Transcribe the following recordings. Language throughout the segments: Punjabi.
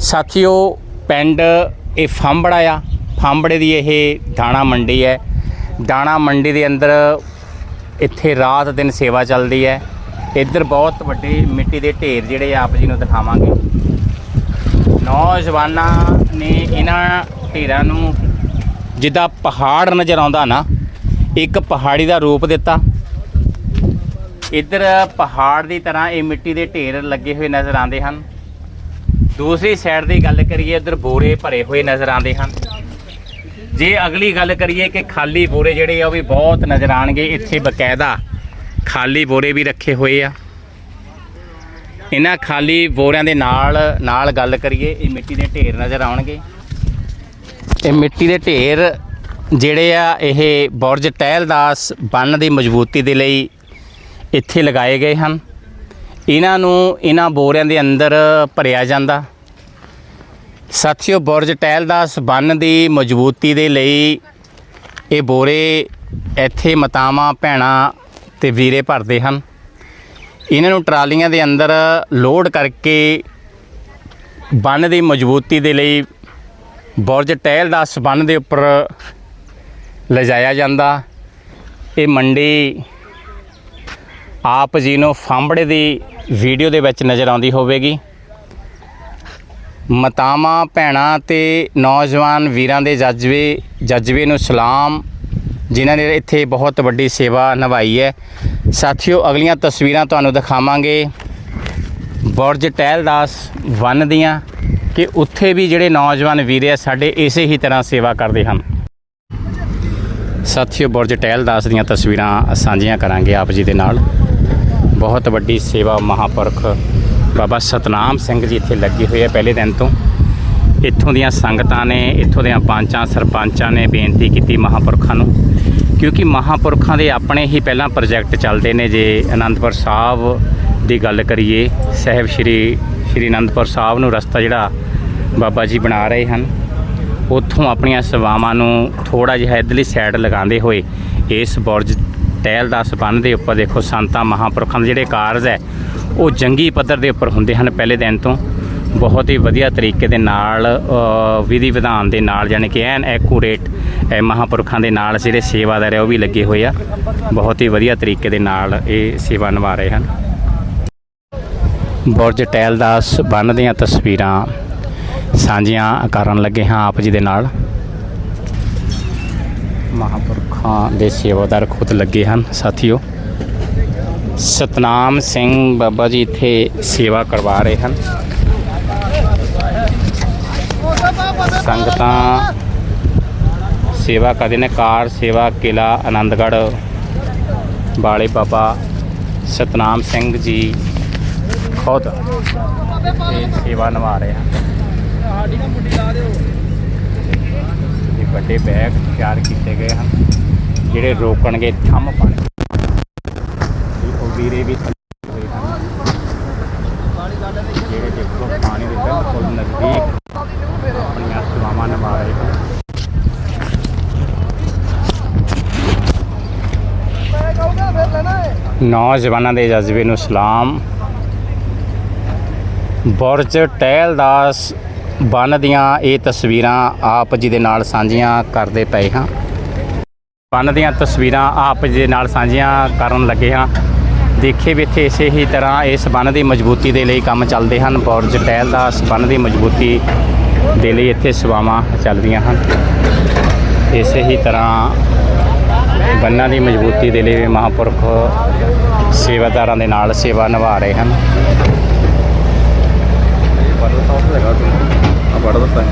ਸਾਥੀਓ, ਪਿੰਡ ਇਹ ਫਾਂਬੜਾ ਆ। ਫਾਂਬੜੇ ਦੀ ਇਹ ਦਾਣਾ ਮੰਡੀ ਹੈ। ਦਾਣਾ ਮੰਡੀ ਦੇ ਅੰਦਰ ਇੱਥੇ ਰਾਤ ਦਿਨ ਸੇਵਾ ਚੱਲਦੀ ਹੈ। ਇੱਧਰ ਬਹੁਤ ਵੱਡੇ ਮਿੱਟੀ ਦੇ ਢੇਰ ਜਿਹੜੇ ਆਪ ਜੀ ਨੂੰ ਦਿਖਾਵਾਂਗੇ। ਨੌਜਵਾਨਾਂ ਨੇ ਇਹਨਾਂ ਢੇਰਾਂ ਨੂੰ ਜਿੱਦਾਂ ਪਹਾੜ ਨਜ਼ਰ ਆਉਂਦਾ ਨਾ, ਇੱਕ ਪਹਾੜੀ ਦਾ ਰੂਪ ਦਿੱਤਾ। ਇੱਧਰ ਪਹਾੜ ਦੀ ਤਰ੍ਹਾਂ ਇਹ ਮਿੱਟੀ ਦੇ ਢੇਰ ਲੱਗੇ ਹੋਏ ਨਜ਼ਰ ਆਉਂਦੇ ਹਨ। ਦੂਸਰੀ ਸਾਈਡ ਦੀ ਗੱਲ ਕਰੀਏ, ਇੱਧਰ ਬੋਰੇ ਭਰੇ ਹੋਏ ਨਜ਼ਰ ਆਉਂਦੇ ਹਨ। ਜੇ ਅਗਲੀ ਗੱਲ ਕਰੀਏ ਕਿ ਖਾਲੀ ਬੋਰੇ ਜਿਹੜੇ ਆ, ਉਹ ਵੀ ਬਹੁਤ ਨਜ਼ਰ ਆਣਗੇ ਇੱਥੇ ਬਕਾਇਦਾ ਖਾਲੀ ਬੋਰੇ ਵੀ ਰੱਖੇ ਹੋਏ ਆ। ਇਹਨਾਂ ਖਾਲੀ ਬੋਰਿਆਂ ਦੇ ਨਾਲ ਨਾਲ ਗੱਲ ਕਰੀਏ, ਇਹ ਮਿੱਟੀ ਦੇ ਢੇਰ ਨਜ਼ਰ ਆਉਣਗੇ। ਇਹ ਮਿੱਟੀ ਦੇ ਢੇਰ ਜਿਹੜੇ ਆ, ਇਹ ਬੁਰਜ ਟਹਿਲਦਾਸ ਬੰਨ ਦੀ ਮਜ਼ਬੂਤੀ ਦੇ ਲਈ ਇੱਥੇ ਲਗਾਏ ਗਏ ਹਨ। ਇਹਨਾਂ ਨੂੰ ਇਹਨਾਂ ਬੋਰਿਆਂ ਦੇ ਅੰਦਰ ਭਰਿਆ ਜਾਂਦਾ। ਸਾਥੀਓ, ਬੁਰਜ ਟਹਿਲ ਟਹਿਲਦਾਸ ਬੰਨ ਦੀ ਮਜ਼ਬੂਤੀ ਦੇ ਲਈ ਇਹ ਬੋਰੇ ਇੱਥੇ ਮਤਾਵਾਂ, ਭੈਣਾਂ ਤੇ ਵੀਰੇ ਭਰਦੇ ਹਨ। ਇਹਨਾਂ ਨੂੰ ਟਰਾਲੀਆਂ ਦੇ ਅੰਦਰ ਲੋਡ ਕਰਕੇ ਬੰਨ ਦੀ ਮਜ਼ਬੂਤੀ ਦੇ ਲਈ ਬੁਰਜ ਟਹਿਲ ਟਹਿਲਦਾਸ ਬੰਨ ਦੇ ਉੱਪਰ ਲਿਜਾਇਆ ਜਾਂਦਾ। ਇਹ ਮੰਡੀ ਆਪ ਜੀ ਨੂੰ ਫਾਂਬੜੇ ਦੀ ਵੀਡੀਓ ਦੇ ਵਿੱਚ ਨਜ਼ਰ ਆਉਂਦੀ ਹੋਵੇਗੀ। ਮਤਾਵਾਂ, ਭੈਣਾਂ ਤੇ ਨੌਜਵਾਨ ਵੀਰਾਂ ਦੇ ਜਜ਼ਬੇ ਜਜ਼ਬੇ ਨੂੰ ਸਲਾਮ, ਜਿਨ੍ਹਾਂ ਨੇ ਇੱਥੇ ਬਹੁਤ ਵੱਡੀ ਸੇਵਾ ਨਿਭਾਈ ਹੈ। ਸਾਥੀਓ, ਅਗਲੀਆਂ ਤਸਵੀਰਾਂ ਤੁਹਾਨੂੰ ਦਿਖਾਵਾਂਗੇ। ਬੁਰਜ ਟਹਿਲਦਾਸ ਵਨ ਦੀਆਂ ਕਿ ਉੱਥੇ ਵੀ ਜਿਹੜੇ ਨੌਜਵਾਨ ਵੀਰ ਆ ਸਾਡੇ ਇਸੇ ਹੀ ਤਰ੍ਹਾਂ ਸੇਵਾ ਕਰਦੇ ਹਨ। ਸਾਥੀਓ, ਬੁਰਜ ਟਹਿਲਦਾਸ ਦੀਆਂ ਤਸਵੀਰਾਂ ਸਾਂਝੀਆਂ ਕਰਾਂਗੇ ਆਪ ਜੀ ਦੇ ਨਾਲ। ਬਹੁਤ ਵੱਡੀ ਸੇਵਾ ਮਹਾਪੁਰਖ ਬਾਬਾ ਸਤਨਾਮ ਸਿੰਘ ਜੀ ਇੱਥੇ ਲੱਗੇ ਹੋਏ ਆ ਪਹਿਲੇ ਦਿਨ ਤੋਂ। ਇੱਥੋਂ ਦੀਆਂ ਸੰਗਤਾਂ ਨੇ, ਇੱਥੋਂ ਦੇ ਪੰਚਾਂ, ਸਰਪੰਚਾਂ ਨੇ ਬੇਨਤੀ ਕੀਤੀ ਮਹਾਪੁਰਖਾਂ ਨੂੰ, ਕਿਉਂਕਿ ਮਹਾਪੁਰਖਾਂ ਦੇ ਆਪਣੇ ਹੀ ਪਹਿਲਾਂ ਪ੍ਰੋਜੈਕਟ ਚੱਲਦੇ ਨੇ। ਜੇ ਅਨੰਦਪੁਰ ਸਾਹਿਬ ਦੀ ਗੱਲ ਕਰੀਏ, ਸਾਹਿਬ ਸ਼੍ਰੀ ਸ਼੍ਰੀ ਅਨੰਦਪੁਰ ਸਾਹਿਬ ਨੂੰ ਰਸਤਾ ਜਿਹੜਾ ਬਾਬਾ ਜੀ ਬਣਾ ਰਹੇ ਹਨ, ਉੱਥੋਂ ਆਪਣੀਆਂ ਸੇਵਾਵਾਂ ਨੂੰ ਥੋੜਾ ਜਿਹਾ ਇਧਰਲੀ ਸਾਈਡ ਲਗਾਉਂਦੇ ਹੋਏ ਇਸ ਬੁਰਜ ਟਹਿਲ ਦਾ ਸਬੰਧ ਦੇ ਉੱਪਰ ਦੇਖੋ ਸੰਤਾਂ ਮਹਾਂਪੁਰਖਾਂ ਦੇ ਜਿਹੜੇ ਕਾਰਜ ਹੈ, ਉਹ ਜੰਗੀ ਪੱਧਰ ਦੇ ਉੱਪਰ ਹੁੰਦੇ ਹਨ ਪਹਿਲੇ ਦਿਨ ਤੋਂ। ਬਹੁਤ ਹੀ ਵਧੀਆ ਤਰੀਕੇ ਦੇ ਨਾਲ ਵਿਧੀ ਵਿਧਾਨ ਦੇ ਨਾਲ ਯਾਨੀ ਕਿ ਐਨ ਐਕੂਰੇਟ ਮਹਾਂਪੁਰਖਾਂ ਦੇ ਨਾਲ ਜਿਹੜੇ ਸੇਵਾਦਾਰ ਹੈ ਉਹ ਵੀ ਲੱਗੇ ਹੋਏ ਆ। ਬਹੁਤ ਹੀ ਵਧੀਆ ਤਰੀਕੇ ਦੇ ਨਾਲ ਇਹ ਸੇਵਾ ਨਿਭਾ ਰਹੇ ਹਨ। ਬੁਰਜ ਟਹਿਲ ਬੰਨ ਦੀਆਂ ਤਸਵੀਰਾਂ ਸਾਂਝੀਆਂ ਕਰਨ ਲੱਗੇ ਹਾਂ ਆਪ ਜੀ ਦੇ ਨਾਲ। ਮਹਾਂਪੁਰਖਾਂ ਦੇ ਸੇਵਾਦਾਰ ਖੁਦ ਲੱਗੇ ਹਨ। ਸਾਥੀਓ, ਸਤਨਾਮ ਸਿੰਘ ਬਾਬਾ ਜੀ ਇੱਥੇ ਸੇਵਾ ਕਰਵਾ ਰਹੇ ਹਨ। ਸੰਗਤਾਂ ਸੇਵਾ ਕਰਦੇ ਨੇ। ਕਾਰ ਸੇਵਾ ਕਿਲਾ ਆਨੰਦਗੜ੍ਹ ਵਾਲੇ ਬਾਬਾ ਸਤਨਾਮ ਸਿੰਘ ਜੀ ਖੁਦ ਸੇਵਾ ਨਿਭਾ ਰਹੇ ਹਨ। ਇਹ ਵੱਡੇ ਬੈਗ ਤਿਆਰ ਕੀਤੇ ਗਏ ਹਨ, ਜਿਹੜੇ ਰੋਕਣਗੇ ਥੰਮ ਪਾਣੀ ਉਹ ਵੀਰੇ ਵੀ ਹੋਏ ਹਨ। ਜਿਹੜੇ ਦੇਖੋ, ਪਾਣੀ ਦੇ ਬਿਲਕੁਲ ਨਜ਼ਦੀਕ ਆਪਣੀਆਂ ਸੇਵਾਵਾਂ ਨਿਭਾ ਰਹੇ ਹਨ। ਨੌਜਵਾਨਾਂ ਦੇ ਜਜ਼ਬੇ ਨੂੰ ਸਲਾਮ। ਬੁਰਜ ਟਹਿਲਦਾਸ ਬੰਨ ਦੀਆਂ ਇਹ ਤਸਵੀਰਾਂ ਆਪ ਜੀ ਦੇ ਨਾਲ ਸਾਂਝੀਆਂ ਕਰਦੇ ਪਏ ਹਾਂ। ਬੰਨ ਦੀਆਂ ਤਸਵੀਰਾਂ ਆਪ ਜੀ ਦੇ ਨਾਲ ਸਾਂਝੀਆਂ ਕਰਨ ਲੱਗੇ ਹਾਂ। ਦੇਖੇ ਵੀ ਇੱਥੇ ਇਸੇ ਹੀ ਤਰ੍ਹਾਂ ਇਸ ਬੰਨ ਦੀ ਮਜ਼ਬੂਤੀ ਦੇ ਲਈ ਕੰਮ ਚੱਲਦੇ ਹਨ। ਬੁਰਜ ਟਹਿਲਦਾਸ ਬੰਨ ਦੀ ਮਜ਼ਬੂਤੀ ਦੇ ਲਈ ਇੱਥੇ ਸੇਵਾਵਾਂ ਚੱਲਦੀਆਂ ਹਨ। ਇਸੇ ਹੀ ਤਰ੍ਹਾਂ ਬੰਨਾਂ ਦੀ ਮਜ਼ਬੂਤੀ ਦੇ ਲਈ ਮਹਾਂਪੁਰਖ ਸੇਵਾਦਾਰਾਂ ਦੇ ਨਾਲ ਸੇਵਾ ਨਿਭਾ ਰਹੇ ਹਨ। ਪੜ੍ਹ ਦਿੱਤਾ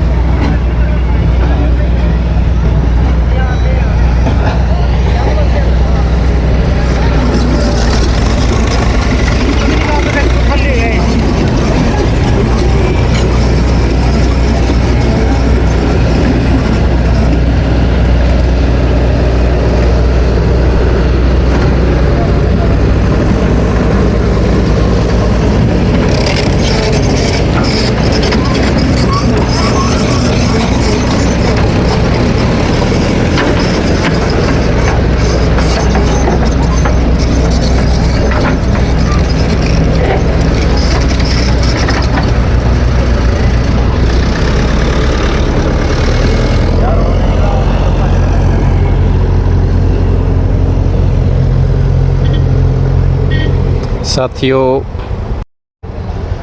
ਸਾਥੀਓ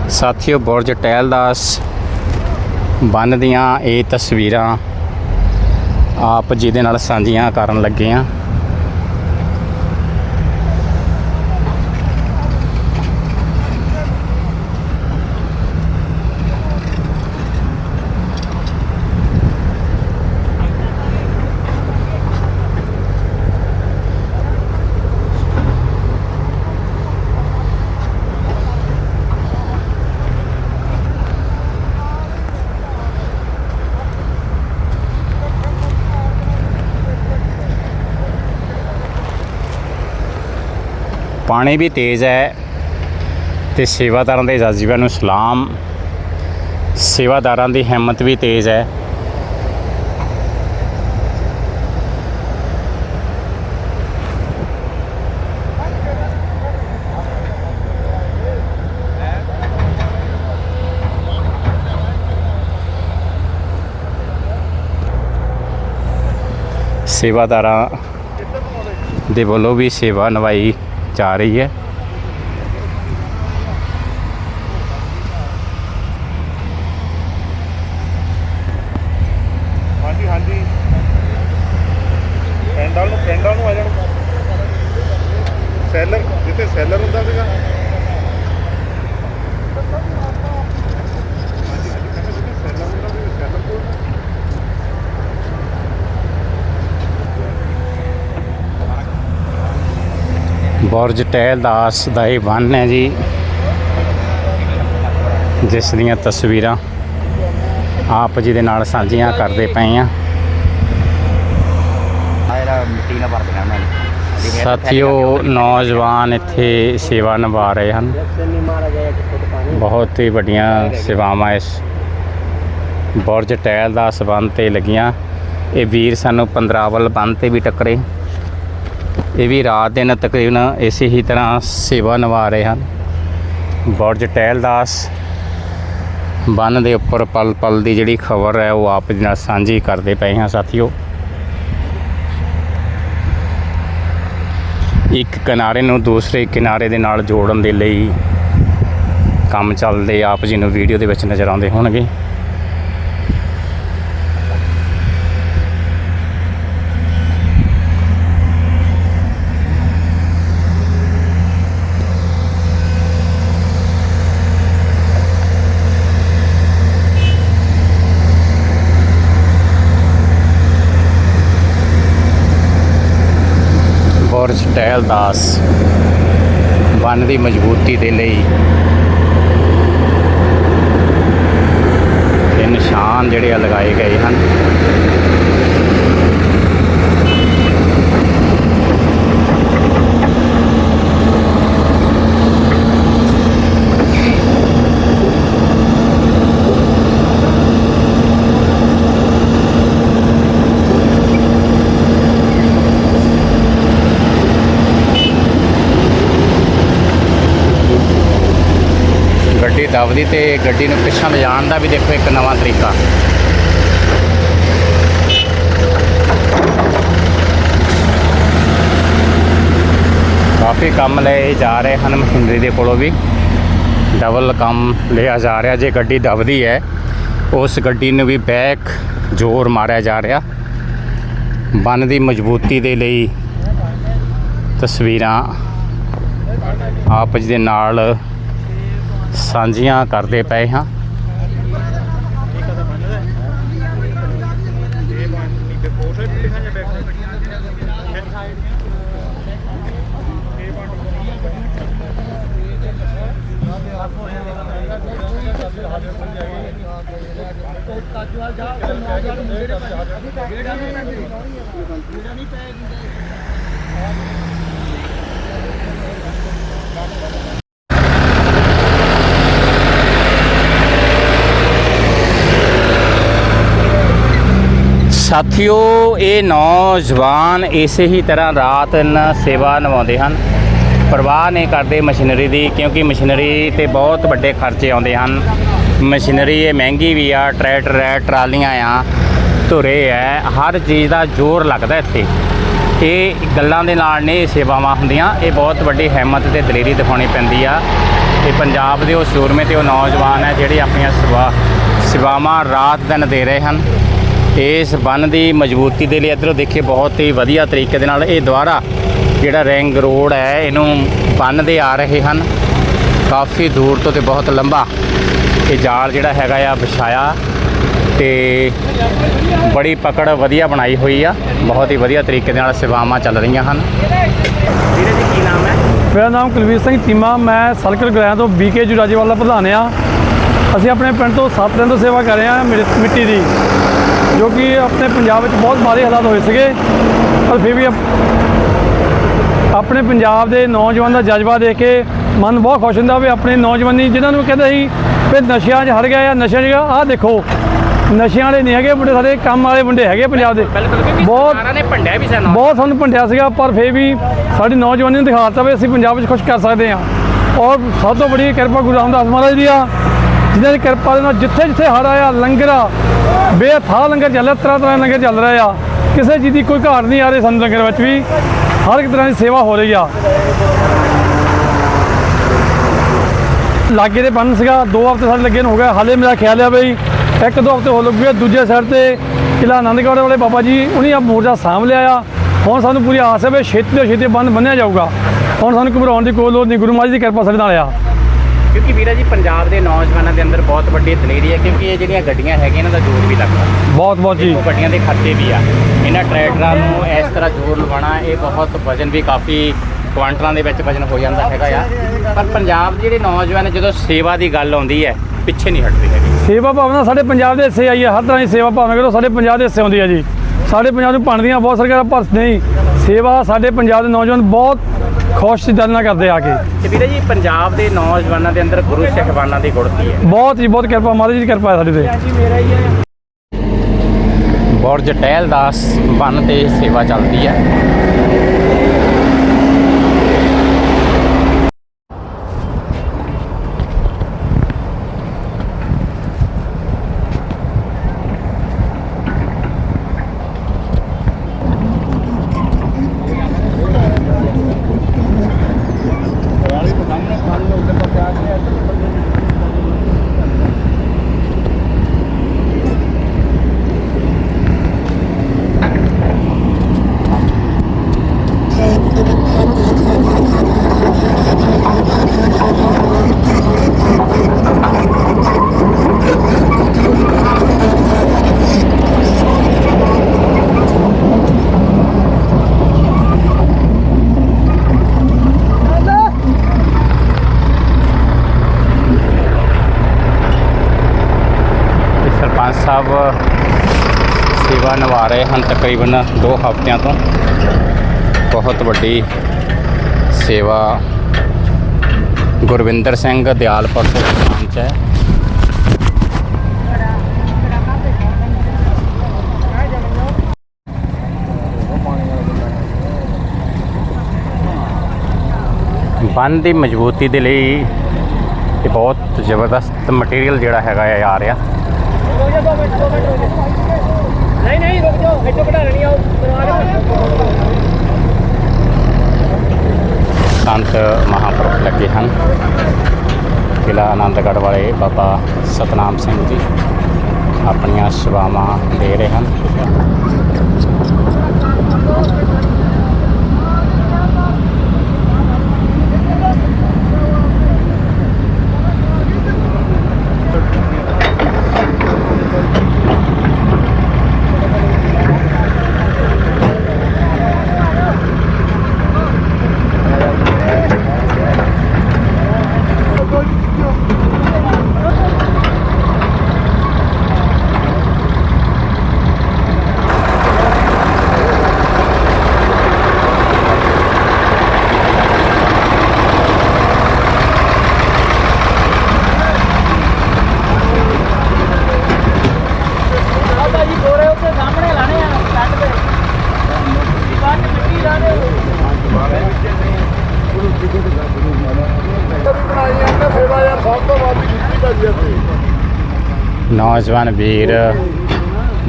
ਸਾਥੀਓ ਬੁਰਜ ਟਹਿਲਦਾਸ ਬੰਨ ਦੀਆਂ ਇਹ ਤਸਵੀਰਾਂ ਆਪ ਜੀ ਦੇ ਨਾਲ ਸਾਂਝੀਆਂ ਕਰਨ ਲੱਗੇ ਆ। ਪਾਣੀ ਵੀ ਤੇਜ਼ ਹੈ ਤੇ ਸੇਵਾਦਾਰਾਂ ਦੇ ਜਜ਼ਬਿਆਂ ਨੂੰ ਸਲਾਮ। ਸੇਵਾਦਾਰਾਂ ਦੀ ਹਿੰਮਤ ਵੀ ਤੇਜ਼ ਹੈ। ਸੇਵਾਦਾਰਾਂ ਦੇ ਵੱਲੋਂ ਵੀ ਸੇਵਾ ਨਿਭਾਈ ਜਾ ਰਹੀ ਹੈ ਹਾਂਜੀ ਹਾਂਜੀ ਪੈਂਡਲ ਨੂੰ ਪੈਂਡਲ ਨੂੰ ਆ ਜਾਣ ਸੈਲਰ ਜਿੱਥੇ ਸੈਲਰ ਹੁੰਦਾ ਸੀਗਾ ਹਾਂਜੀ ਹਾਂਜੀ ਮੈਂ ਕਿਹਾ ਜਿੱਥੇ ਸੈਲਰ ਹੁੰਦਾ ਸੀ ਸੈਲਰ ਕੋਲ ਬੁਰਜ ਟਹਿਲ ਦਾਸ ਦਾ ਇਹ ਬੰਨ ਹੈ ਜੀ। ਜਿਸ ਦੀਆਂ ਤਸਵੀਰਾਂ ਆਪ ਜੀ ਦੇ ਨਾਲ ਸਾਂਝੀਆਂ ਕਰਦੇ ਪਏ ਆ ਸਾਥੀਓ, ਨੌਜਵਾਨ ਇੱਥੇ ਸੇਵਾ ਨਿਭਾ ਰਹੇ ਹਨ। ਬਹੁਤ ਹੀ ਵੱਡੀਆਂ ਸੇਵਾਵਾਂ ਇਸ ਬੁਰਜ ਟਹਿਲ ਟਹਿਲਦਾਸ ਬੰਨ ਤੇ ਲੱਗੀਆਂ। ਇਹ ਵੀਰ ਸਾਨੂੰ ਪੰਦਰਾਵਲ ਬੰਨ ਤੇ ਵੀ ਟੱਕਰੇ। ਇਹ ਵੀ ਰਾਤ ਦਿਨ ਤਕਰੀਬਨ ਇਸੇ ਹੀ ਤਰ੍ਹਾਂ ਸੇਵਾ ਨਿਭਾ ਰਹੇ ਹਨ। ਬੁਰਜ ਟਹਿਲਦਾਸ ਬੰਨ ਦੇ ਉੱਪਰ ਪਲ ਪਲ ਦੀ ਜਿਹੜੀ ਖਬਰ ਹੈ ਉਹ ਆਪ ਜੀ ਨਾਲ ਸਾਂਝੀ ਕਰਦੇ ਪਏ ਹਾਂ ਸਾਥੀਓ। ਇੱਕ ਕਿਨਾਰੇ ਨੂੰ ਦੂਸਰੇ ਕਿਨਾਰੇ ਦੇ ਨਾਲ ਜੋੜਨ ਦੇ ਲਈ ਕੰਮ ਚੱਲਦੇ ਆਪ ਜੀ ਨੂੰ ਵੀਡੀਓ ਦੇ ਵਿੱਚ ਨਜ਼ਰ ਆਉਂਦੇ ਹੋਣਗੇ। ਬੁਰਜ ਟਹਿਲਦਾਸ ਬੰਨ ਦੀ ਮਜ਼ਬੂਤੀ ਦੇ ਲਈ ਇਹ ਨਿਸ਼ਾਨ ਜਿਹੜੇ ਆ ਲਗਾਏ ਗਏ ਹਨ। ਗੱਡੀ ਤੇ ਗੱਡੀ ਨੂੰ ਪਿੱਛਾ ਲਿਜਾਣ ਦਾ ਵੀ ਦੇਖੋ ਇੱਕ ਨਵਾਂ ਤਰੀਕਾ। ਕਾਫੀ ਕੰਮ ਲਏ ਜਾ ਰਹੇ ਹਨ ਮਸ਼ੀਨਰੀ ਦੇ ਕੋਲੋਂ ਵੀ। ਡਬਲ ਕੰਮ ਲਿਆ ਜਾ ਰਿਹਾ, ਜੇ ਗੱਡੀ ਦਬਦੀ ਹੈ, ਉਸ ਗੱਡੀ ਨੂੰ ਵੀ ਬੈਕ ਜ਼ੋਰ ਮਾਰਿਆ ਜਾ ਰਿਹਾ। ਬੰਨ ਦੀ ਮਜ਼ਬੂਤੀ ਦੇ ਲਈ ਤਸਵੀਰਾਂ ਆਪ ਜੀ ਦੇ ਨਾਲ ਸਾਂਝੀਆਂ ਕਰਦੇ ਪਏ ਹਾਂ ਇਹ ਬੰਨ ਨੀਚੇ ਫੋਰ ਸਾਈਡ ਲਿਖਾਂ ਜਾਂ ਬੈਕ ਸਾਈਡ ਇਹ ਸਾਥੀਓ, ਇਹ ਨੌਜਵਾਨ ਇਸੇ ਹੀ ਤਰ੍ਹਾਂ ਰਾਤ ਦਿਨ ਸੇਵਾ ਨਿਭਾਉਂਦੇ ਹਨ। ਪਰਵਾਹ ਨਹੀਂ ਕਰਦੇ ਮਸ਼ੀਨਰੀ ਦੀ, ਕਿਉਂਕਿ ਮਸ਼ੀਨਰੀ ਤੇ ਬਹੁਤ ਵੱਡੇ ਖਰਚੇ ਆਉਂਦੇ ਹਨ। ਮਸ਼ੀਨਰੀ ਇਹ ਮਹਿੰਗੀ ਵੀ ਆ, ਟਰੈਕਟਰ ਹੈ, ਟਰਾਲੀਆਂ ਆ, ਧੁਰੇ ਹੈ, ਹਰ ਚੀਜ਼ ਦਾ ਜ਼ੋਰ ਲੱਗਦਾ ਇੱਥੇ। ਇਹ ਗੱਲਾਂ ਦੇ ਨਾਲ ਨੇ ਇਹ ਸੇਵਾਵਾਂ ਹੁੰਦੀਆਂ, ਇਹ ਬਹੁਤ ਵੱਡੀ ਹਿੰਮਤ ਤੇ ਦਲੇਰੀ ਦਿਖਾਉਣੀ ਪੈਂਦੀ ਆ। ਇਹ ਪੰਜਾਬ ਦੇ ਉਹ ਸੂਰਮੇ ਤੇ ਉਹ ਨੌਜਵਾਨ ਹੈ ਜਿਹੜੇ ਆਪਣੀਆਂ ਸੇਵਾ ਸੇਵਾਵਾਂ ਰਾਤ ਦਿਨ ਦੇ ਰਹੇ ਹਨ। ਇਸ ਬੰਨ ਦੀ ਮਜ਼ਬੂਤੀ ਦੇ ਲਈ ਇੱਧਰੋਂ ਦੇਖੇ ਬਹੁਤ ਹੀ ਵਧੀਆ ਤਰੀਕੇ ਦੇ ਨਾਲ ਇਹ ਦੁਆਰਾ ਜਿਹੜਾ ਰਿੰਗ ਰੋਡ ਹੈ, ਇਹਨੂੰ ਬੰਨਦੇ ਆ ਰਹੇ ਹਨ। ਕਾਫੀ ਦੂਰ ਤੋਂ ਤੇ ਬਹੁਤ ਲੰਬਾ ਇਹ ਜਾਲ ਜਿਹੜਾ ਹੈਗਾ ਆ ਵਿਛਾਇਆ ਤੇ ਬੜੀ ਪਕੜ ਵਧੀਆ ਬਣਾਈ ਹੋਈ ਆ। ਬਹੁਤ ਹੀ ਵਧੀਆ ਤਰੀਕੇ ਦੇ ਨਾਲ ਸੇਵਾਵਾਂ ਚੱਲ ਰਹੀਆਂ ਹਨ। ਵੀਰੇ ਜੀ ਕੀ ਨਾਮ ਹੈ ਮੇਰਾ ਨਾਮ ਕੁਲਵੀਰ ਸਿੰਘ ਚੀਮਾ, ਮੈਂ ਸਰਕਲ ਗ੍ਰਹਿ ਤੋਂ ਬੀਕੇ ਜੁਰਾਜੇਵਾਲ ਦਾ ਪ੍ਰਧਾਨ ਆ। ਅਸੀਂ ਆਪਣੇ ਪਿੰਡ ਤੋਂ ਸੱਤ ਦਿਨ ਤੋਂ ਸੇਵਾ ਕਰ ਰਹੇ ਹਾਂ, ਮਿ- ਮਿੱਟੀ ਦੀ। ਜੋ ਕਿ ਆਪਣੇ ਪੰਜਾਬ ਵਿੱਚ ਬਹੁਤ ਮਾੜੇ ਹਾਲਾਤ ਹੋਏ ਸੀਗੇ ਪਰ ਫਿਰ ਵੀ ਆਪ- ਆਪਣੇ ਪੰਜਾਬ ਦੇ ਨੌਜਵਾਨ ਦਾ ਜਜ਼ਬਾ ਦੇਖ ਕੇ ਮਨ ਬਹੁਤ ਖੁਸ਼ ਹੁੰਦਾ ਵੀ ਆਪਣੇ ਨੌਜਵਾਨੀ ਜਿਨ੍ਹਾਂ ਨੂੰ ਕਹਿੰਦੇ ਸੀ ਵੀ ਨਸ਼ਿਆਂ 'ਚ ਹਟ ਗਏ ਆ ਨਸ਼ਿਆਂ 'ਚ ਆਹ ਦੇਖੋ ਨਸ਼ਿਆਂ ਵਾਲੇ ਨਹੀਂ ਹੈਗੇ ਮੁੰਡੇ ਸਾਡੇ ਕੰਮ ਵਾਲੇ ਮੁੰਡੇ ਹੈਗੇ ਪੰਜਾਬ ਦੇ। ਬਹੁਤ- ਸਰਕਾਰਾਂ ਨੇ ਭੰਡਿਆ ਵੀ ਸਾਨੂੰ। ਬਹੁਤ ਸਾਨੂੰ ਭੰਡਿਆ ਸੀਗਾ ਪਰ ਫਿਰ ਵੀ ਸਾਡੀ ਨੌਜਵਾਨੀ ਨੂੰ ਦਿਖਾ ਦਿੱਤਾ ਵੀ ਅਸੀਂ ਪੰਜਾਬ ਵਿੱਚ ਕੁਝ ਕਰ ਸਕਦੇ ਹਾਂ। ਔਰ ਸਭ ਤੋਂ ਬੜੀ ਕਿਰਪਾ ਗੁਰੂ ਰਾਮਦਾਸ ਮਹਾਰਾਜ ਦੀ ਆ ਜਿਨ੍ਹਾਂ ਦੀ ਕਿਰਪਾ ਦੇ ਨਾਲ ਜਿੱਥੇ ਜਿੱਥੇ ਹੜ ਆਇਆ ਲੰਗਰ ਆ ਬੇਥਾਹ ਲੰਗਰ ਚੱਲ ਰਿਹਾ, ਤਰ੍ਹਾਂ ਤਰ੍ਹਾਂ ਲੰਗਰ ਚੱਲ ਰਿਹਾ ਆ। ਕਿਸੇ ਚੀਜ਼ ਦੀ ਕੋਈ ਘਾਟ ਨਹੀਂ ਆ ਰਹੀ ਸਾਨੂੰ ਲੰਗਰ ਵਿੱਚ ਵੀ। ਹਰ ਇੱਕ ਤਰ੍ਹਾਂ ਦੀ ਸੇਵਾ ਹੋ ਰਹੀ ਆ। ਲਾਗੇ ਦੇ ਬੰਨ ਸੀਗਾ, ਦੋ ਹਫ਼ਤੇ ਸਾਡੇ ਲੱਗੇ ਨੂੰ ਹੋ ਗਿਆ। ਹਾਲੇ ਮੇਰਾ ਖਿਆਲ ਆ ਬਈ, ਇੱਕ ਦੋ ਹਫ਼ਤੇ ਹੋ ਲੱਗੇ, ਦੂਜੇ ਸਾਈਡ ਤੇ ਕਿਲਾ ਆਨੰਦਗੜ੍ਹ ਵਾਲੇ ਬਾਬਾ ਜੀ, ਉਹਨੇ ਆ ਮੋਰਚਾ ਸਾਂਭ ਲਿਆ ਆ। ਹੁਣ ਸਾਨੂੰ ਪੂਰੀ ਆਸ ਹੈ ਵੀ ਛੇਤੀ ਤੋਂ ਛੇਤੀ ਬੰਨ ਬੰਨਿਆ ਜਾਊਗਾ। ਹੁਣ ਸਾਨੂੰ ਘਬਰਾਉਣ ਦੀ ਕੋਈ ਲੋੜ ਨਹੀਂ, ਗੁਰੂ ਮਹਾਰਾਜ ਦੀ ਕਿਰਪਾ ਸਾਡੇ ਨਾਲ ਆ। ਕਿਉਂਕਿ ਵੀਰਾ ਜੀ ਪੰਜਾਬ ਦੇ ਨੌਜਵਾਨਾਂ ਦੇ ਅੰਦਰ ਬਹੁਤ ਵੱਡੀ ਦਲੇਰੀ ਹੈ ਕਿਉਂਕਿ ਇਹ ਜਿਹੜੀਆਂ ਗੱਡੀਆਂ ਹੈਗੀਆਂ ਇਹਨਾਂ ਦਾ ਜ਼ੋਰ ਵੀ ਲੱਗਦਾ ਬਹੁਤ ਬਹੁਤ ਜੀ। ਗੱਡੀਆਂ ਦੇ ਖਰਚੇ ਵੀ ਆ। ਇਹਨਾਂ ਟਰੈਕਟਰਾਂ ਨੂੰ ਇਸ ਤਰ੍ਹਾਂ ਜ਼ੋਰ ਲਵਾਉਣਾ ਇਹ ਬਹੁਤ ਵਜਨ ਵੀ ਕਾਫੀ ਕੁਆਂਟਲਾਂ ਦੇ ਵਿੱਚ ਵਜਨ ਹੋ ਜਾਂਦਾ ਹੈਗਾ ਆ। ਪਰ ਪੰਜਾਬ ਦੇ ਜਿਹੜੇ ਨੌਜਵਾਨ ਜਦੋਂ ਸੇਵਾ ਦੀ ਗੱਲ ਆਉਂਦੀ ਹੈ ਪਿੱਛੇ ਨਹੀਂ ਹਟਦੇ ਹੈਗੇ। ਸੇਵਾ ਭਾਵਨਾ ਸਾਡੇ ਪੰਜਾਬ ਦੇ ਹਿੱਸੇ ਆਈ ਹੈ ਹਰ ਤਰ੍ਹਾਂ ਦੀ ਸੇਵਾ ਭਾਵਨਾ ਕਰੋ ਸਾਡੇ ਪੰਜਾਬ ਦੇ ਹਿੱਸੇ ਆਉਂਦੀ ਹੈ ਜੀ। ਸਾਡੇ ਪੰਜਾਬ ਨੂੰ ਭੰਡਦੀਆਂ ਬਹੁਤ ਸਰਕਾਰਾਂ ਪਰ ਨਹੀਂ। ਸੇਵਾ ਸਾਡੇ ਪੰਜਾਬ ਦੇ ਨੌਜਵਾਨ ਬਹੁਤ ਖੁਸ਼ ਦਿਲ ਨਾਲ ਕਰਦੇ ਆ ਕੇ। ਤੇ ਵੀਰੇ ਜੀ ਪੰਜਾਬ ਦੇ ਨੌਜਵਾਨਾਂ ਦੇ ਅੰਦਰ ਗੁਰੂ ਸਾਹਿਬਾਨਾਂ ਦੀ ਗੁੜਤੀ ਹੈ? ਬਹੁਤ ਜੀ ਬਹੁਤ ਕਿਰਪਾ ਮਹਾਰਾਜ ਜੀ ਦੀ ਕਿਰਪਾ ਹੈ ਸਾਡੇ ਤੇ। ਬੁਰਜ ਟਹਿਲਦਾਸ ਬੰਨ ਤੇ ਸੇਵਾ ਚੱਲਦੀ ਹੈ ਤੇ ਸਰਪੰਚ ਸਾਹਿਬ ਸੇਵਾ ਨਿਭਾ ਰਹੇ ਹਨ ਤਕਰੀਬਨ 2 ਹਫ਼ਤਿਆਂ ਤੋਂ। ਬਹੁਤ ਵੱਡੀ ਸੇਵਾ ਗੁਰਵਿੰਦਰ ਸਿੰਘ ਦਿਆਲਪੁਰ ਤੋਂ ਸਰਪੰਚ ਹੈ। ਬੰਨ ਦੀ ਮਜ਼ਬੂਤੀ ਦੇ ਲਈ ਇਹ ਬਹੁਤ ਜ਼ਬਰਦਸਤ ਮਟੀਰੀਅਲ ਜਿਹੜਾ ਹੈਗਾ ਆ ਰਿਹਾ। ਆ ਰਿਹਾ ਨਹੀਂ ਨਹੀਂ, ਰੁਕ ਜਾਓ। ਇੱਥੋਂ ਕਢਾ ਲੈਣੀ ਆਓ ਸੰਤ ਮਹਾਂਪੁਰਖ ਲੱਗੇ ਹਨ। ਕਿਲਾ ਆਨੰਦਗੜ੍ਹ ਵਾਲੇ ਬਾਬਾ ਸਤਨਾਮ ਸਿੰਘ ਜੀ ਆਪਣੀਆਂ ਸੇਵਾਵਾਂ ਦੇ ਰਹੇ ਹਨ ਜੀ ਗੋਰੇ ਉੱਤੇ ਸਾਹਮਣੇ ਲਾਣੇ ਆ ਕੱਟ ਦੇ ਬਾਅਦ ਮਿੱਟੀ ਲਾ ਦੇ ਬਣਾਈ ਜਾਂਦਾ ਸੇਵਾ ਯਾਰ ਸਭ ਤੋਂ ਵੱਧ ਕੀਤੀ ਭਾਜੀ ਇੱਥੇ ਨੌਜਵਾਨ ਵੀਰ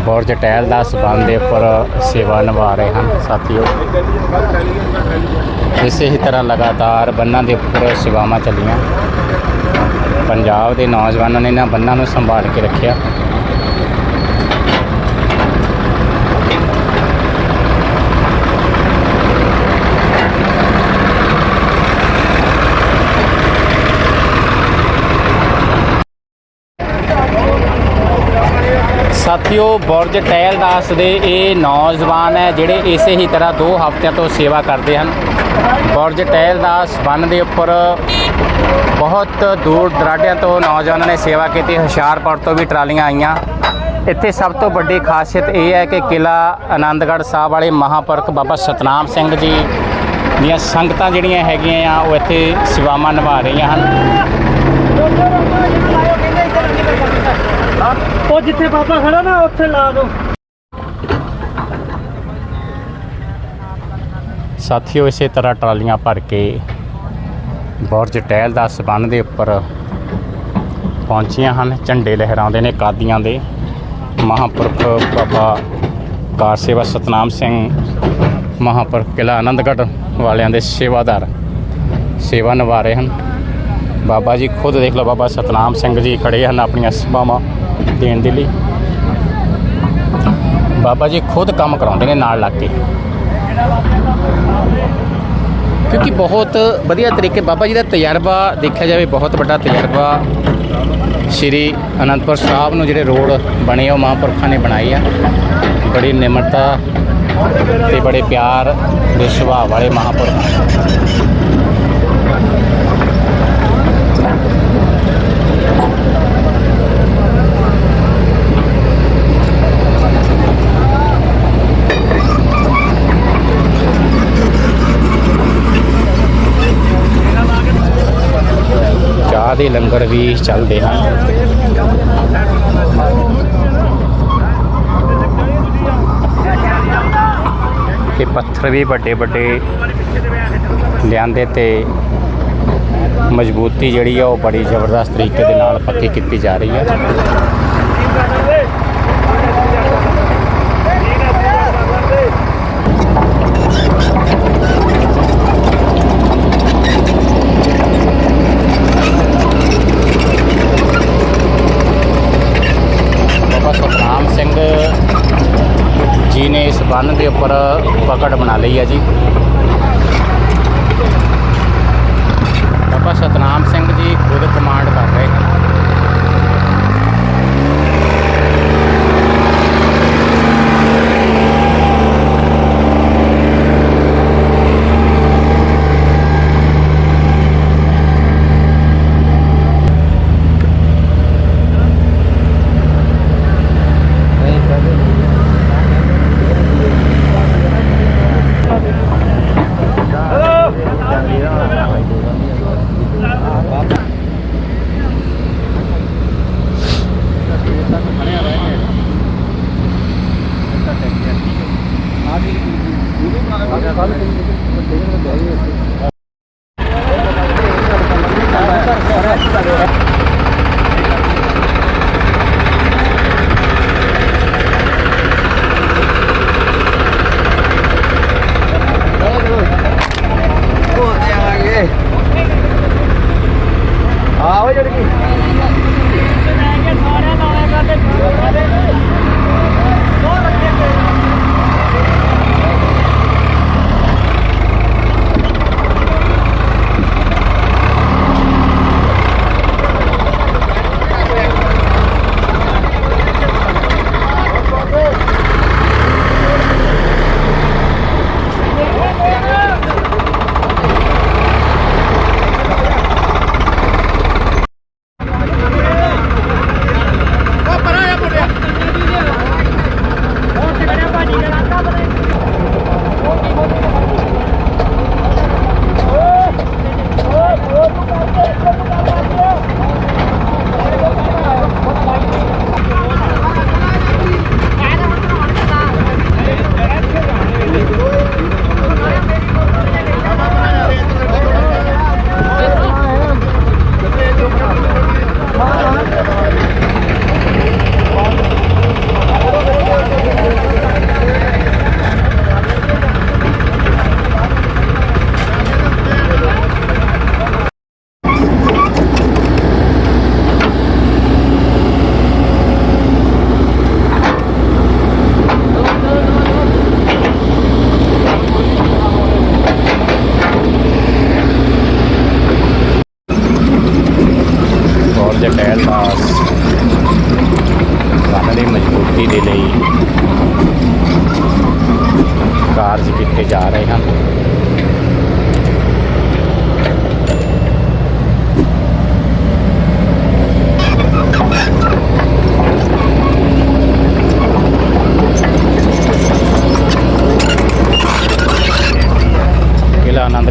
ਬੁਰਜ ਟਹਿਲ ਦਾ ਸਬੰਧ ਦੇ ਉੱਪਰ ਸੇਵਾ ਨਿਭਾ ਰਹੇ ਹਨ, ਸਾਥੀਓ। ਇਸੇ ਹੀ ਤਰ੍ਹਾਂ ਲਗਾਤਾਰ ਬੰਨਾਂ ਦੇ ਉੱਪਰ ਸੇਵਾਵਾਂ ਚੱਲੀਆਂ। ਪੰਜਾਬ ਦੇ ਨੌਜਵਾਨਾਂ ਨੇ ਇਹਨਾਂ ਬੰਨਾਂ ਨੂੰ ਸੰਭਾਲ ਕੇ ਰੱਖਿਆ। ਸਾਥੀਓ, ਬੁਰਜ ਟਹਿਲਦਾਸ ਦੇ ਇਹ ਨੌਜਵਾਨ ਹੈ, ਜਿਹੜੇ ਇਸੇ ਹੀ ਤਰ੍ਹਾਂ ਦੋ ਹਫ਼ਤਿਆਂ ਤੋਂ ਸੇਵਾ ਕਰਦੇ ਹਨ। ਬੁਰਜ ਟਹਿਲਦਾਸ ਬੰਨ ਦੇ ਉੱਪਰ ਬਹੁਤ ਦੂਰ ਦਰਾਡਿਆਂ ਤੋਂ ਨੌਜਵਾਨਾਂ ਨੇ ਸੇਵਾ ਕੀਤੀ। ਹੁਸ਼ਿਆਰਪੁਰ ਤੋਂ ਵੀ ਟਰਾਲੀਆਂ ਆਈਆਂ। ਇੱਥੇ ਸਭ ਤੋਂ ਵੱਡੀ ਖਾਸੀਅਤ ਇਹ ਹੈ ਕਿ ਕਿਲਾ ਆਨੰਦਗੜ੍ਹ ਸਾਹਿਬ ਵਾਲੇ ਮਹਾਂਪੁਰਖ ਬਾਬਾ ਸਤਨਾਮ ਸਿੰਘ ਜੀ ਦੀਆਂ ਸੰਗਤਾਂ ਜਿਹੜੀਆਂ ਹੈਗੀਆਂ ਆ, ਉਹ ਇੱਥੇ ਸੇਵਾਵਾਂ ਨਿਭਾ ਰਹੀਆਂ ਹਨ। ਜਿੱਥੇ ਬਾਬਾ ਖੜਾ ਨਾ, ਉੱਥੇ ਲਾ ਦਿਓ ਸਾਥੀਓ, ਇਸੇ ਤਰ੍ਹਾਂ ਟਰਾਲੀਆਂ ਭਰ ਕੇ ਬੁਰਜ ਟਹਿਲ ਦਾ ਸਬੰਧ ਦੇ ਉੱਪਰ ਪਹੁੰਚੀਆਂ ਹਨ। ਝੰਡੇ ਲਹਿਰਾਉਂਦੇ ਨੇ ਕਾਦੀਆਂ ਦੇ। ਮਹਾਂਪੁਰਖ ਬਾਬਾ ਕਾਰ ਸੇਵਾ ਸਤਨਾਮ ਸਿੰਘ, ਮਹਾਂਪੁਰਖ ਕਿਲਾ ਆਨੰਦਗੜ੍ਹ ਵਾਲਿਆਂ ਦੇ ਸੇਵਾਦਾਰ, ਸੇਵਾ ਨਿਭਾ ਰਹੇ ਹਨ। ਬਾਬਾ ਜੀ ਖੁਦ ਦੇਖ ਲਓ, ਬਾਬਾ ਸਤਨਾਮ ਸਿੰਘ ਜੀ ਖੜੇ ਹਨ ਆਪਣੀਆਂ ਸੇਵਾਵਾਂ ਦੇਣ ਦੇ ਲਈ। ਬਾਬਾ ਜੀ ਖੁਦ ਕੰਮ ਕਰਾਉਂਦੇ ਨੇ ਨਾਲ ਲੱਗ ਕੇ। ਕਿਉਂਕਿ ਬਹੁਤ ਵਧੀਆ ਤਰੀਕੇ, ਬਾਬਾ ਜੀ ਦਾ ਤਜਰਬਾ ਦੇਖਿਆ ਜਾਵੇ, ਬਹੁਤ ਵੱਡਾ ਤਜਰਬਾ। ਸ਼੍ਰੀ ਅਨੰਦਪੁਰ ਸਾਹਿਬ ਨੂੰ ਜਿਹੜੇ ਰੋਡ ਬਣੇ ਆ, ਉਹ ਮਹਾਂਪੁਰਖਾਂ ਨੇ ਬਣਾਈ ਆ। ਬੜੀ ਨਿਮਰਤਾ ਤੇ ਬੜੇ ਪਿਆਰ ਦੇ ਸੁਭਾਅ ਵਾਲੇ ਮਹਾਂਪੁਰਖ। ਦੇ ਲੰਗਰ ਵੀ ਚੱਲਦੇ ਹਨ। ਇਹ ਪੱਥਰ ਵੀ ਵੱਡੇ ਵੱਡੇ ਲਿਆਂਦੇ ਤੇ ਮਜ਼ਬੂਤੀ ਜਿਹੜੀ ਆ ਉਹ ਬੜੀ ਜ਼ਬਰਦਸਤ ਤਰੀਕੇ ਦੇ ਨਾਲ ਪੱਕੀ ਕੀਤੀ ਜਾ ਰਹੀ ਹੈ ਬਾਬਾ ਸਤਨਾਮ ਸਿੰਘ ਜੀ ਨੇ ਇਸ ਬੰਨ ਦੇ ਉੱਪਰ ਪਕੜ ਬਣਾ ਲਈ ਹੈ ਜੀ। ਬਾਬਾ ਸਤਨਾਮ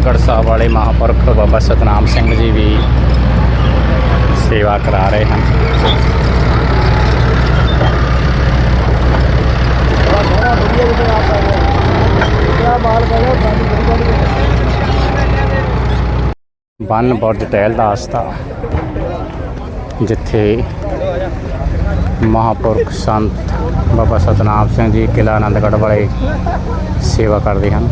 ਕਿਲ੍ਹਾ ਆਨੰਦਗੜ੍ਹ ਸਾਹਿਬ ਵਾਲੇ ਮਹਾਂਪੁਰਖ ਬਾਬਾ ਸਤਨਾਮ ਸਿੰਘ ਜੀ ਵੀ ਸੇਵਾ ਕਰਾ ਰਹੇ ਹਨ ਬੰਨ ਬੁਰਜ ਟਹਿਲ ਦਾ ਆਸਤਾ ਜਿੱਥੇ ਮਹਾਂਪੁਰਖ ਸੰਤ ਬਾਬਾ ਸਤਨਾਮ ਸਿੰਘ ਜੀ, ਕਿਲ੍ਹਾ ਆਨੰਦਗੜ੍ਹ ਵਾਲੇ ਸੇਵਾ ਕਰਦੇ ਹਨ।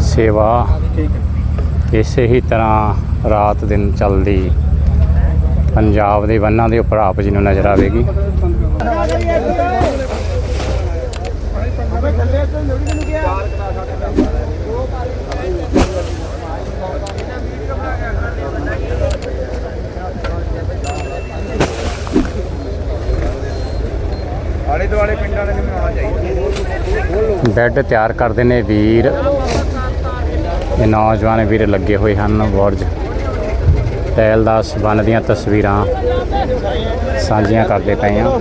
ਸੇਵਾ ਇਸੇ ਹੀ ਤਰ੍ਹਾਂ ਰਾਤ ਦਿਨ ਚੱਲਦੀ। ਪੰਜਾਬ ਦੇ ਬੰਨਾਂ ਦੇ ਉੱਪਰ ਆਪ ਜੀ ਨੂੰ ਨਜ਼ਰ ਆਵੇਗੀ। ਆਲੇ ਦੁਆਲੇ ਪਿੰਡਾਂ ਦੇ ਨੂੰ ਚਾਹੀਦਾ। ਬੈੱਡ ਤਿਆਰ ਕਰਦੇ ਨੇ ਵੀਰ। ਇਹ ਨੌਜਵਾਨ ਵੀਰ ਲੱਗੇ ਹੋਏ ਹਨ ਬੁਰਜ। ਟਹਿਲ ਦਾ ਬੰਨ ਦੀਆਂ ਤਸਵੀਰਾਂ ਸਾਂਝੀਆਂ ਕਰਦੇ ਪਏ ਹਾਂ।